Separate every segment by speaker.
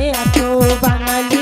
Speaker 1: কে আছো বাঙালি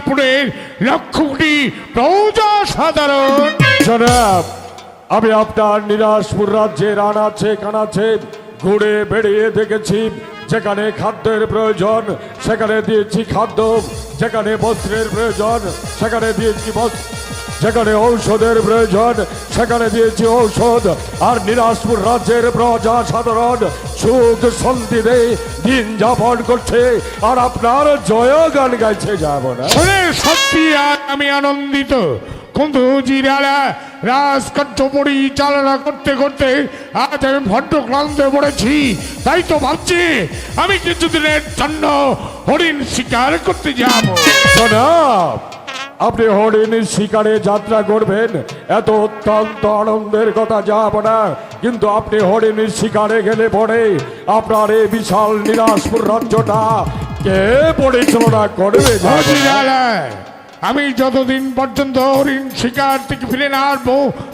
Speaker 2: এই নিরারপুরের লক্ষ কোটি প্রজা সাধারণ।
Speaker 3: জনাব, আমি আপনার নিরাজপুর রাজ্যের আনাচে কানাচে ঘুরে বেড়িয়ে দেখেছি। যেখানে খাদ্যের প্রয়োজন, সেখানে দিয়েছি খাদ্য। যেখানে বস্ত্রের প্রয়োজন, সেখানে দিয়েছি বস্ত্র। যেখানে ঔষধের প্রয়োজন, সেখানে দিয়েছি ঔষধ। আর নিরাজপুর রাজ্যের প্রজা সাধারণ সুখ শান্তিতে দিন যাপন করছে আর আপনার জয় গান গাইছে যাব না।
Speaker 2: শুনে সত্যি আমি আনন্দিত। কিন্তু জিরালা রাজকার্য পরিচালনা করতে করতে আজ আমি ভদ্র ক্লান্ত পড়েছি। তাই তো ভাবছি আমি কিছুদিনের জন্য হরিণ শিকার করতে যাব।
Speaker 3: আপনি হরিণের শিকারে যাত্রা করবেন। এত অত্যন্ত আনন্দের কথা যাব না কিন্তু আপনি হরিণের শিকারে গেলে পরে আপনার এই বিশাল নিরাজপুর রাজ্যটা কে পরিচালনা করবে?
Speaker 2: আমি যতদিন পর্যন্ত হরিণ শিকার থেকে ফিরে না আসব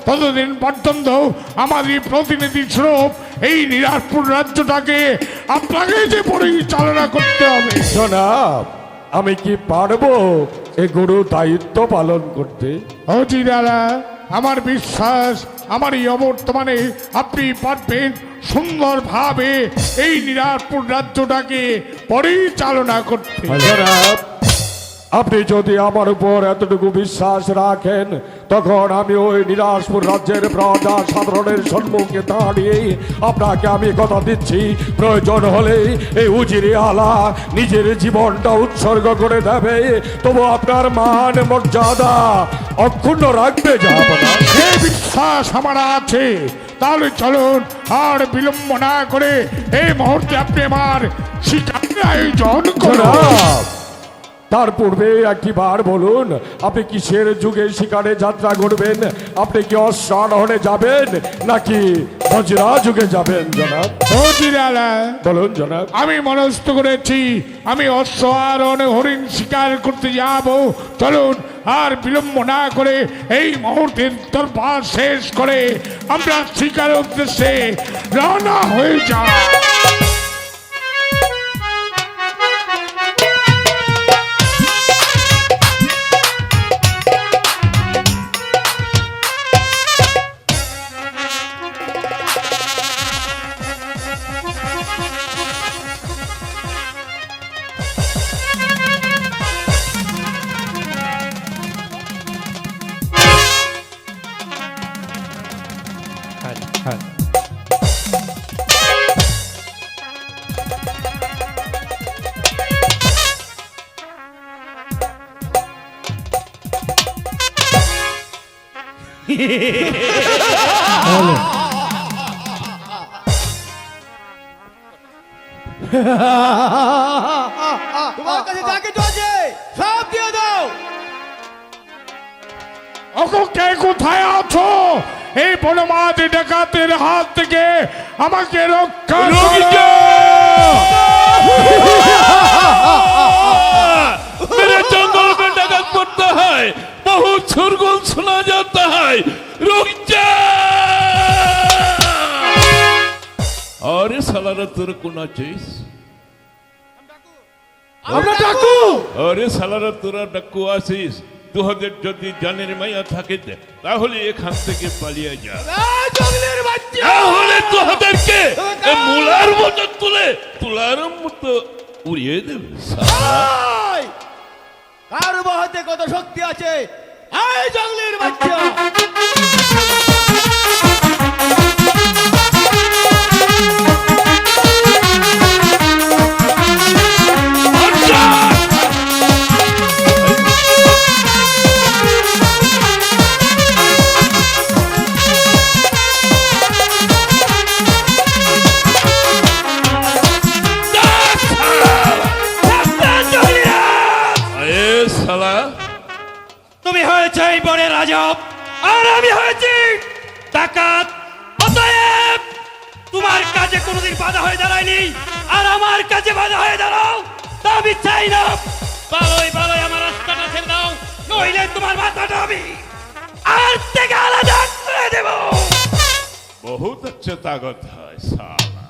Speaker 2: ততদিন পর্যন্ত আমাদের প্রতিনিধি স্বরূপ এই নিরাজপুর রাজ্যটাকে আপনাকে যে পরিচালনা করতে হবে।
Speaker 3: জনাব আমি কি পারব? এ গুরু দায়িত্ব পালন করতে।
Speaker 2: দাদা আমার বিশ্বাস আমার এই অবর্তমানে আপনি পারবেন সুন্দরভাবে এই নিরাজপুর রাজ্যটাকে পরিচালনা করতে।
Speaker 3: আপনি যদি আমার উপর এতটুকু বিশ্বাস রাখেন তখন আমি ওই নিরাজপুর রাজ্যের প্রজা সাধারণের সম্মুখে দাঁড়িয়ে আপনাকে আমি কথা দিচ্ছি। প্রয়োজন হলে এই উজিরে আলা নিজের জীবনটা উৎসর্গ করে দেবে। তবু আপনার মান মর্যাদা অক্ষুণ্ণ রাখবে
Speaker 2: সে বিশ্বাস আমার আছে। তাহলে চলুন আর বিলম্ব না করে এই মুহূর্তে আপনি আমার শিকারের আয়োজন
Speaker 3: জনাব! তার পূর্বে একটি বার বলুন আপনি কিসের যুগে শিকারে যাত্রা করবেন? আপনি কি অশ্বারোহণে যাবেন নাকি বজরা যুগে যাবেন জনাব? বলুন জনাব।
Speaker 2: আমি মনস্থ করেছি আমি অশ্ব আরোহণে হরিণ শিকার করতে যাব। চলুন আর বিলম্ব না করে এই মুহূর্তের দরবার শেষ করে আমরা শিকার উদ্দেশ্যে রওনা হয়ে যাই।
Speaker 4: তোমার কাছে যা কিছু আছে সব দিয়ে দাও।
Speaker 2: ওগো কে কোথায় আছো? এই বনমাদ ডাকাতের হাত থেকে আমাকে রক্ষা করো।
Speaker 4: মেরে জঙ্গল बहुत शोरगुल सुना जाता है रुक जा अरे सालारा তোর কোন আছিস
Speaker 3: আমরা ডাকু
Speaker 4: আরে সালারা তোরা ডাক্কু আসিস তোদের যদি জানের মাইয়া থাকে তাহলে এখান থেকে পালিয়ে যা তাহলে তোদেরকে এ মুলার মতো তুলে তুলার মতো উড়িয়ে দেবে শালা।
Speaker 5: বাহাতে কত শক্তি আছে? এই জঙ্গলের বাচ্চা!
Speaker 6: কাজে কোনোদিন বাধা হয়ে দাঁড়ায়নি। আর আমার কাজে বাধা হয়ে দাঁড়াও। তা আমি চাই না। ভালোই ভালোই আমার রাস্তাটা ছেড়ে দাও। নইলে তোমার মাথাটা আমি আর থেকে আলাদা করে দেব।
Speaker 4: বহুত আচ্ছা তাগত হয় সালা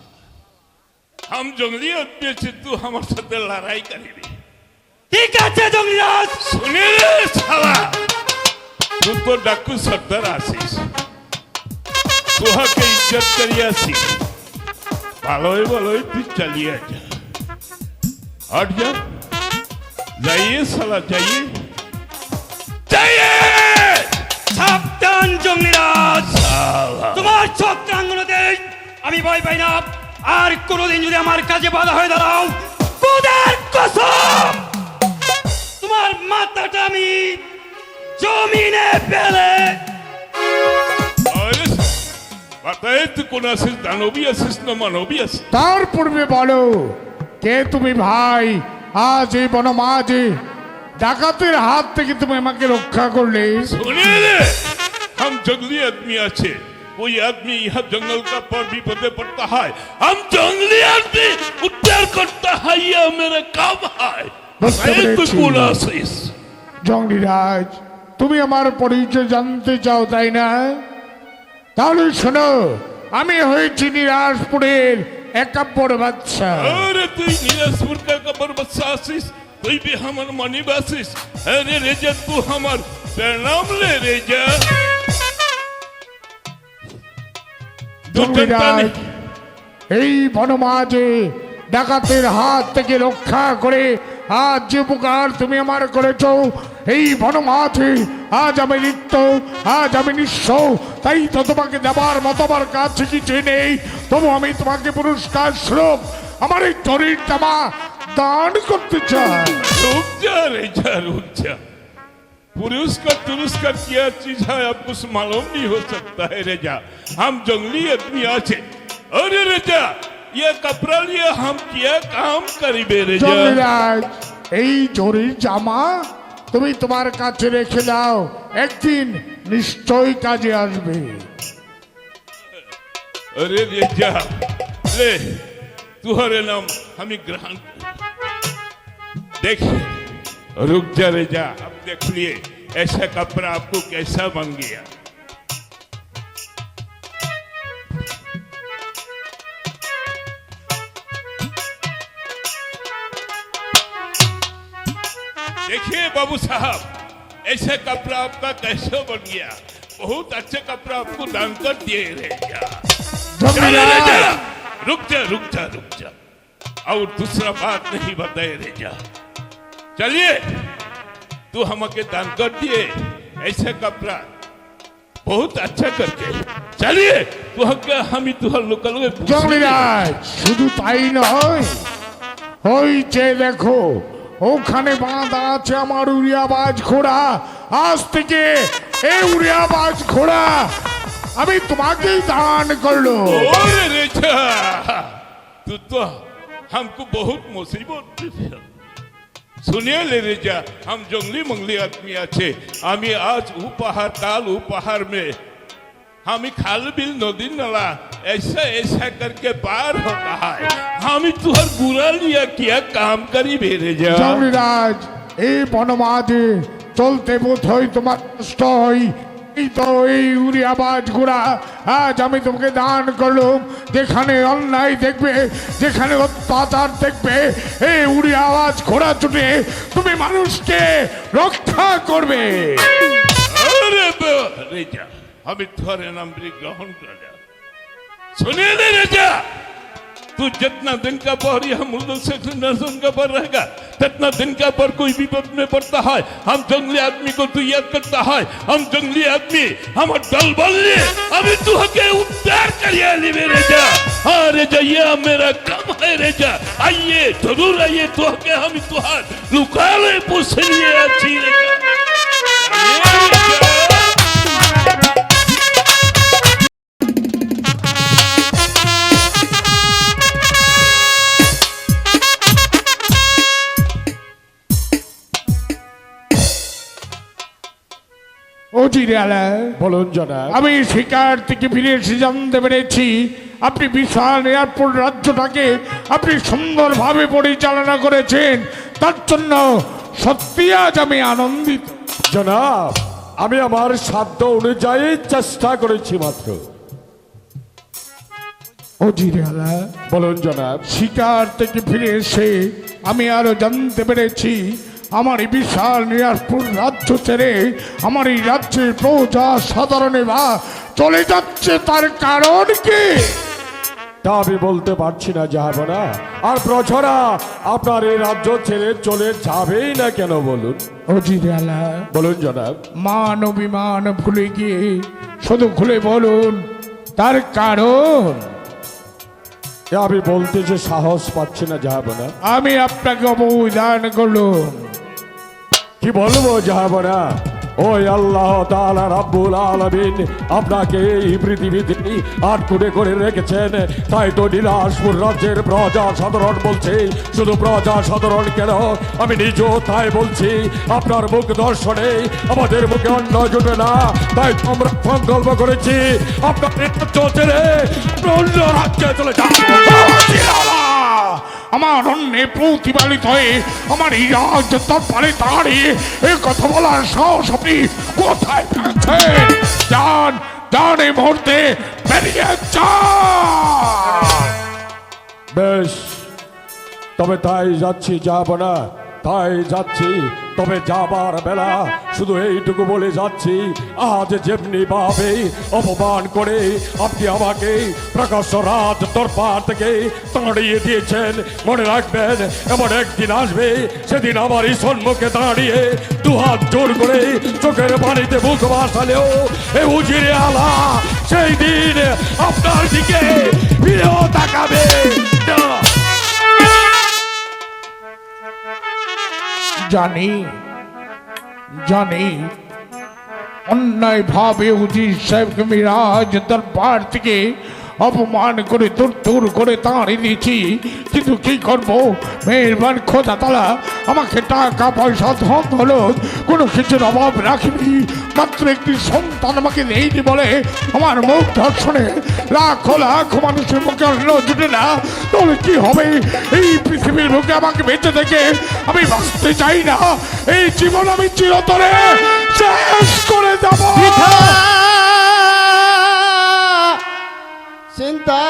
Speaker 4: হাম জঙ্গলি পেয়েছে তু আমার সাথে লড়াই করিবি।
Speaker 6: ঠিক আছে
Speaker 4: জঙ্গলিরাজ শুনে রে সালা তুই তো ডাকু সর্দার আসিস তোহাকে ইজ্জত করিয়াছিস ভালোই ভালোই তুই চালিয়ে যা আর যা যাইয়ে সালা যাইয়ে। যাইয়ে!
Speaker 6: সাবধান জঙ্গিরাজ! তোমার চক্রাঙ্গনতে আমি ভয় পাই না। আর কোনোদিন যদি আমার কাজে বাধা হয়ে দাঁড়াও কোদার তোমার মাথাটা আমি জমিনে
Speaker 4: পেলে बताए तू कौन आशीष दानवी आशीष न मानवी आशीष
Speaker 2: তার পূর্বে বলো কে তুমি ভাই আজ এই বনমাঝে ডাকাতের হাত থেকে তুমি আমাকে রক্ষা করলে
Speaker 4: सुनिए रे हम जंगली आदमी अच्छे कोई आदमी यहाँ जंगल का पर विपदे पड़ता है हम जंगली आदमी उद्धार करता है ये मेरा काम है
Speaker 2: বুঝতে
Speaker 4: बताए तू
Speaker 2: পেরেছি।
Speaker 4: कौन आशीष
Speaker 2: জঙ্গলিরাজ তুমি আমার পরিচয় জানতে চাও তাই না তাহলে শোনো আমি হয়েছি নিরাজপুরের একাব্বর বাচ্চা
Speaker 4: তুই নিরাজপুর কা বাচ্চা আসিস তুই বি আমার মানি বাসিস আরে রেজা তুই আমার প্রণাম লে
Speaker 2: রেজা। এই বনমাজে ডাকাতের হাত থেকে রক্ষা করে আজ যে উপকার তুমি আমার করেছ এই বনমাঝে আজ আমি নিত্য আজ আমি নিঃস্ব তাই তো তোমাকে দেবার মতো আমার কাছে কিছু নেই তবু আমি তোমাকে পুরস্কার স্বরূপ আমার এই শরীর জামা দান করতে চাই
Speaker 4: रुक जा रेजा रुक जा पुरस्कार तुरस्कार क्या चीज है अब कुछ मालूम नहीं हो सकता है रेजा हम जंगली आदमी आछे अरे रेजा ये कपड़ा लिए हम क्या काम करीबे रेजा
Speaker 2: জঙ্গলিরাজ এই জরির জামা তুমি তোমার কাছে রেখে দাও একদিন নিশ্চয়ই কাজে আসবে
Speaker 4: अरे रेजा ले तुम्हारे नाम हमें ग्रहण देखिए रुक जा रेजा अब देख लिए ऐसा कपड़ा आपको कैसा बन गया बाबू साहब ऐसे कपड़ा आपका कैसे बन गया बहुत अच्छे कपड़ा आपको दान कर दिए रेजा चले रे जा।
Speaker 2: জঙ্গলিরাজ
Speaker 4: रुक जा रुक जा रुक जा और दूसरा बात नहीं बताए रे जा चलिए तू हमके दान कर दिए ऐसे कपड़ा बहुत अच्छा करके चलिए तू हके हम ही तुहर लोकल में पूछ
Speaker 2: জঙ্গলিরাজ শুধু তাই নয় ওই যে দেখো ওখানে বাঁধা আছে আমার উড়িয়াবাজ ঘোড়া আজ থেকে এই উড়িয়াবাজ ঘোড়া আমি তোমাকেই দান করলো
Speaker 4: अरे रे जा तू तो हमको बहुत मुसीबत में फंसा। सुनिए ले रेजा हम जंगली मंगली आदमी अच्छे हमें आज उपहार काल उपहार में हमें खाल बिल नदी नाला ऐसा ऐसा करके पार होता है हमें तुहर बुरा लिया किया काम करी भेरे जा
Speaker 2: জঙ্গলিরাজ এই বনমাঝে চলতে বোধ হয় তোমার কষ্ট হয় এই তো এই উড়ি আওয়াজ ঘোড়া আজ আমি তোমাকে দান করলাম যেখানে অন্যায় দেখবে যেখানে অত্যাচার দেখবে এই উড়ি আওয়াজ ঘোড়া ছুটে তুমি মানুষকে রক্ষা করবে
Speaker 4: अरे बा- रेजा हमें तुम्हारे नाम भी ग्रहण कर लिया सुनिए रेजा, तू जितना दिन का पर हम मुल्क से नरसन का पर रहेगा तितना दिन का पर कोई विपद में पड़ता है, हम जंगली आदमी को तू याद करता है, हम जंगली आदमी, हम दल बल अभी तू हके उद्धार करिए ली मेरे जा हाँ रेजा, ये मेरा कम है रेजा। आइए, ज़रूर आइए तो हके हम तुहार लुका ले पूछ लिए अच्छी रेजा।
Speaker 2: অজির
Speaker 3: বলুন জনাব।
Speaker 2: আমি শিকার থেকে ফিরে এসে জানতে পেরেছি আপনি বিশাল এয়ারপোর্ট রাজ্যটাকে আপনি সুন্দরভাবে পরিচালনা করেছেন। তার জন্য সত্যি আজ আমি আনন্দিত।
Speaker 3: জনাব আমি আমার সাধ্য অনুযায়ী চেষ্টা করেছি মাত্র।
Speaker 2: অজিরালা
Speaker 3: বলুন জনাব।
Speaker 2: শিকার থেকে ফিরে এসে আমি আরও জানতে পেরেছি আমার এই বিশাল নিরাজপুর রাজ্য ছেড়ে আমার এই রাজ্যের প্রজা সাধারণে বা চলে যাচ্ছে তার কারণ কি?
Speaker 3: তা আমি বলতে পারছি না যাব না আর প্রছরা আপনার এই রাজ্য ছেড়ে চলে যাবেই না কেন বলুন?
Speaker 2: ও জিরিয়ালা
Speaker 3: বলুন জনাব।
Speaker 2: মান অভিমান ভুলে গিয়ে শুধু খুলে বলুন তার কারণ?
Speaker 3: আমি বলতে যে সাহস পাচ্ছি না যাব না
Speaker 2: আমি আপনাকে অবদান করলাম।
Speaker 3: কি বলব যাব না ওই আল্লাহ তাআলা রাব্বুল আলামিন আপনাকে এই পৃথিবীতে আট করে রেখেছেন। তাই তো নীলাসপুর রাজ্যের প্রজা সাধারণ বলছে, শুধু প্রজা সাধারণ কেন? আমি নিজেও তাই বলছি, আপনার মুখ দর্শনে, আমাদের মুখে অন্ন জুটে না। তাই তো আমরা সংকল্প করেছি আপনার ছেড়ে আমরা অন্য রাজ্যে চলে যাব
Speaker 2: আমার অন্যে প্রতিপালিত হয়ে আমার এই রাজ তৎপরে দাঁড়িয়ে এ কথা বলার সাহস আপনি কোথায় পেয়েছেন? যান যান এই মুহূর্তে বেরিয়ে যান।
Speaker 3: বেশ, তবে তাই যাচ্ছি, যাব না। তাই যাচ্ছি, তবে যাবার বেলা শুধু এইটুকু বলে যাচ্ছি, আজ যেমনি ভাবে অপমান করে আপনি আমাকে প্রকাশ্য রাজ দরবার থেকে তাড়িয়ে দিয়েছেন মনে রাখবেন, এমন একদিন আসবে, সেদিন আমার এই সম্মুখে দাঁড়িয়ে দুহাত জোর করে চোখের পানিতে বুক বাসালেও এ উজিরে আলা, সেই দিন আপনার দিকে ফিরেও তাকাবে না।
Speaker 2: জানি জানি। অন্যায় ভাবে উজির সাহেবকে মিরাজ দরবার থেকে অপমান করে দূর দূর করে তাড়িয়ে দিয়েছি কিন্তু কি করব? মেহরবান খোদা তালা আমাকে টাকা, পয়সা, ধন হলো কোনো কিছুর অভাব রাখিনি। মাত্র একটি সন্তান আমাকে নেইনি বলে আমার মুখ ধর্ষণে লাখো লাখ মানুষের মুখে অন্ন জুটে না। তাহলে কি হবে? এই পৃথিবীর মুখে আমাকে বেঁচে থেকে আমি বাঁচতে চাই না। এই জীবন আমি চিরতরে শেষ করে যাব
Speaker 5: চিন্তা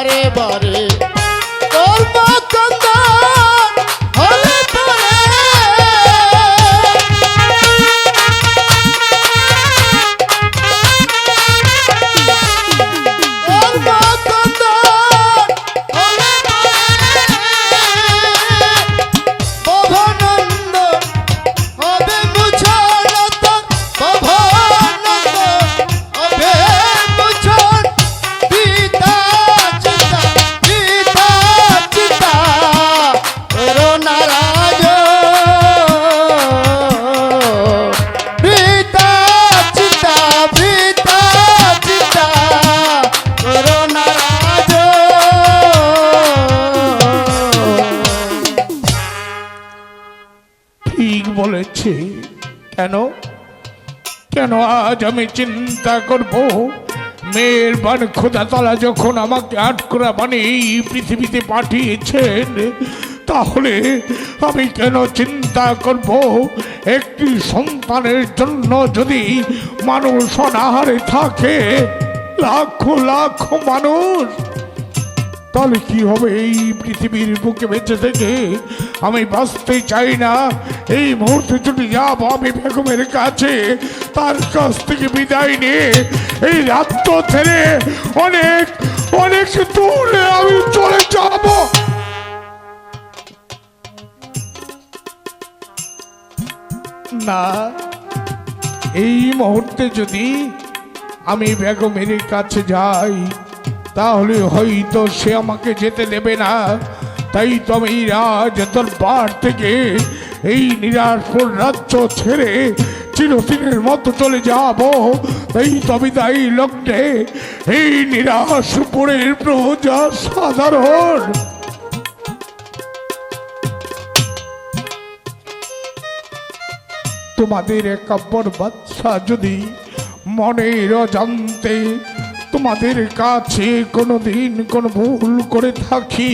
Speaker 7: বারে বারে
Speaker 2: কেন? কেন আজ আমি চিন্তা করব? মেয়ের বান খোদা তলা যখন আমাকে আটকরা মানে এই পৃথিবীতে পাঠিয়েছেন, তাহলে আমি কেন চিন্তা করব? একটি সন্তানের জন্য যদি মানুষ অনাহারে থাকে, লাখ লাখ মানুষ তাহলে কি হবে? এই পৃথিবীর বুকে বেঁচে থেকে আমি বাঁচতে চাই না। এই মুহূর্তে যদি যাব আমি বেগমের কাছে, তার কাছ থেকে বিদায় নিয়ে এই রাত্র ছেড়ে অনেক অনেক দূরে আমি চলে যাব। না, এই মুহূর্তে যদি আমি বেগমের কাছে যাই তাহলে হয়তো সে আমাকে যেতে দেবে না। তাই তো আমি রাজ দরবার থেকে এই নিরাশপুর রাজ্য ছেড়ে চিরদিনের মতো চলে যাব। তাই তবে তাই লগ্নে, এই নিরাশপুরের প্রজা সাধারণ। তোমাদের একাব্বর বাচ্চা যদি মনের অজান্তে তোমাদের কাছে কোনো দিন কোনো ভুল করে থাকি,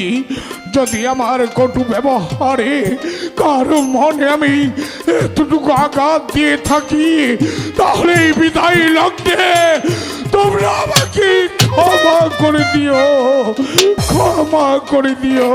Speaker 2: যদি আমার কটু ব্যবহারে কারও মনে আমি এতটুকু আঘাত দিয়ে থাকি, তাহলে এই বিদায় লগ্নে তোমরা আমাকে ক্ষমা করে দিও, ক্ষমা করে দিও।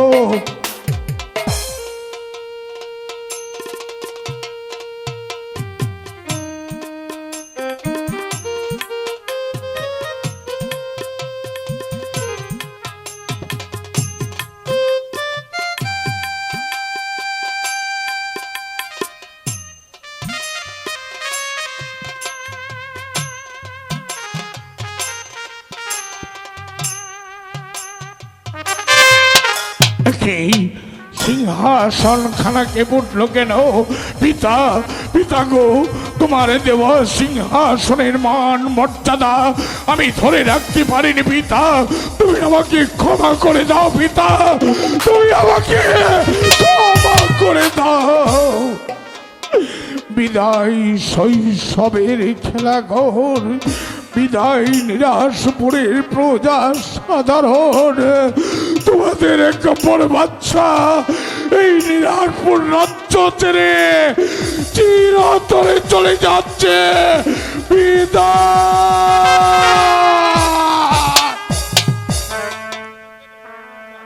Speaker 2: সিংহাসন খানা কে উঠল কেন পিতা পিতা গো, তোমার দেব সিংহাসনের মান, মর্যাদা আমি ধরে রাখতে পারিনি, পিতা। তুমি আমাকে ক্ষমা করে দাও, পিতা। তুমি আমাকে ক্ষমা করে দাও। বিদায় শৈশবের খেলাঘর বিদায় নিরাশপুরের প্রজা সাধারণ। তোমাদের এক বড় বাচ্চা এই নিরাগপুর রাজ্য ছেড়ে চিরতরে চলে যাচ্ছে। বিদায়।